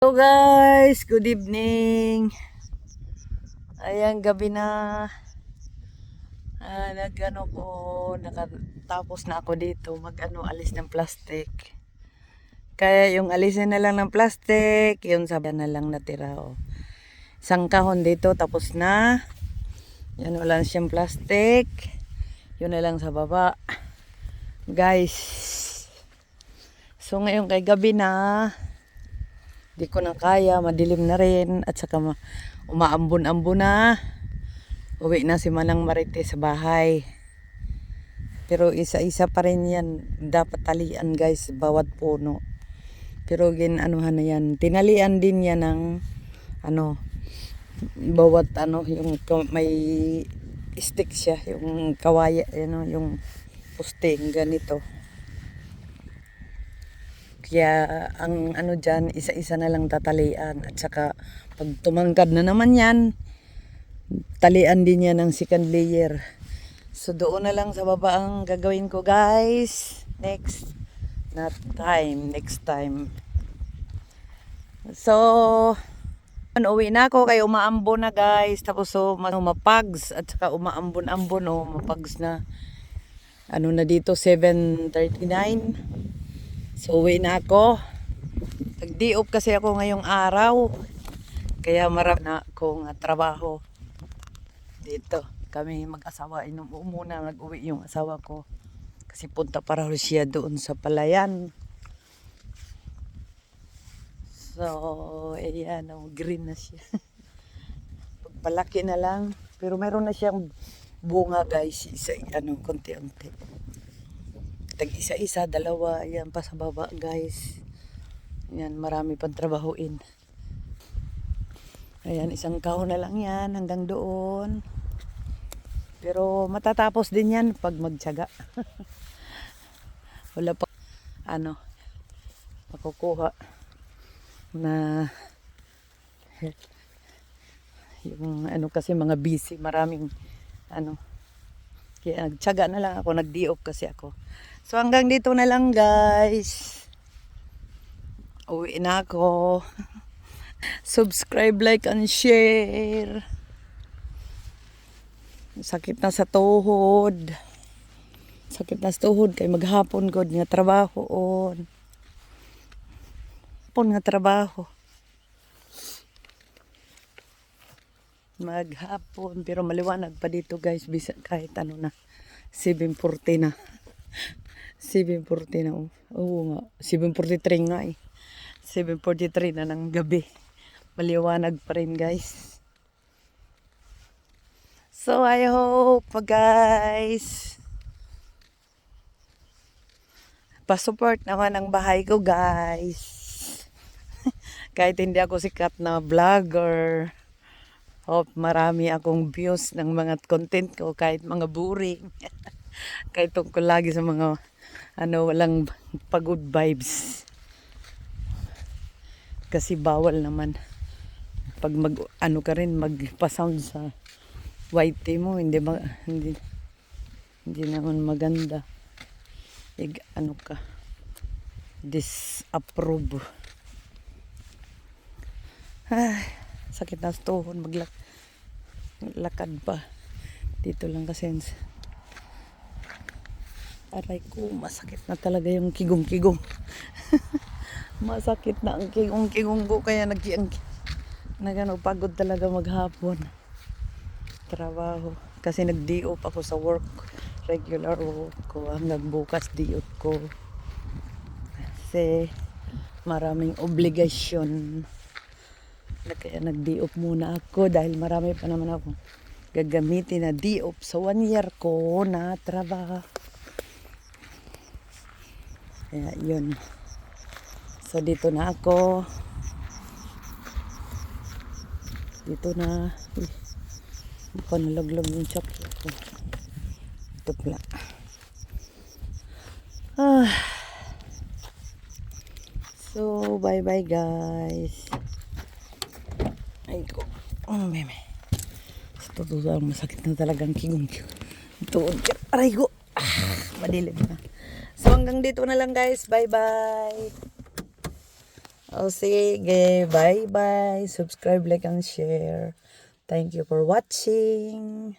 Hello guys, good evening. Ayan, gabi na. Ah, nagano ko, nakatapos na ako dito mag-ano, alis ng plastic. Kaya yung alisin na lang ng plastic, yun sabi na lang natira. Oh. Isang kahon dito, tapos na. Yan, wala na siyang plastic. Yun na lang sa baba. Guys, so ngayon kay gabi na, Di ko na kaya, madilim na rin at saka ma- umaambon-ambon na. Uwi na si Manang Marite sa bahay. Pero isa-isa pa rin yan. Dapat talian guys, bawat puno. Pero gin anuhan na yan. Tinalian din yan ng ano, bawat ano, yung may stick siya, yung kawaya, ano, yung posting ganito. Kaya ang ano dyan, isa-isa na lang tatalian. At saka pag tumangkad na naman yan, talian din yan ng second layer. So doon na lang sa baba ang gagawin ko guys. Next, not time, next time. So, uwi na ako kay umaambon na guys. Tapos so, ma- mapags at saka umaambon-ambon oh, mapags na. Ano na dito, 7.39. So, uwi na ako. Nag-diop kasi ako ngayong araw. Kaya marami na akong ah, trabaho. Dito. Kami mag-asawa. Inum muna nag-uwi yung asawa ko. Kasi punta para siya doon sa palayan. So, ayan. Oh, green na siya. Pagpalaki na lang. Pero meron na siyang bunga guys. Isa, ano, konti-unti tag isa-isa, dalawa, yan pa sa baba guys. Yan, marami pang trabahuin. Ayan, isang kahon na lang yan hanggang doon. Pero matatapos din yan pag magtyaga. Wala pa, ano, makukuha na yung ano kasi mga busy, maraming ano, kaya nagtyaga na lang ako, nag-diop kasi ako. So hanggang dito na lang guys. Uwi na ako. Subscribe, like, and share. Sakit na sa tuhod. Sakit na sa tuhod kay maghapon god nga trabaho on. Hapon nga trabaho. Maghapon pero maliwanag pa dito guys bisa kahit ano na 7:40 na. 7.40 na. Oo nga. 7.43 nga eh. 7.43 na ng gabi. Maliwanag pa rin guys. So I hope guys. Pa-support naman ang bahay ko guys. Kahit hindi ako sikat na vlogger. Hope marami akong views ng mga content ko kahit mga boring. kahit tungkol lagi sa mga ano walang pagod vibes. Kasi bawal naman. Pag mag ano ka rin magpa-sound sa white mo hindi ba hindi hindi naman maganda. Ig, ano ka disapprove. Ay sakit na sa tuhod maglak maglakad pa dito lang kasi Aray ko, masakit na talaga yung kigong-kigong. masakit na ang kigong-kigong ko kaya nag nagano pagod talaga maghapon. Trabaho. Kasi nag-diop ako sa work. Regular work ko. Hanggang bukas diop ko. Kasi maraming obligasyon. Kaya nag-diop muna ako dahil marami pa naman ako gagamitin na diop sa one year ko na trabaho. Kaya yun. So dito na ako. Dito na. Uy. Baka nalaglag yung chocolate ko. Ito pala. Ah. So, bye-bye guys. Ko. Oh, meme. Sa totoo masakit na talagang kigong-kigong. Ito, aray ko. Ah, madilim na. So hanggang dito na lang guys. Bye bye. O sige, bye-bye. Subscribe, like, and share. Thank you for watching.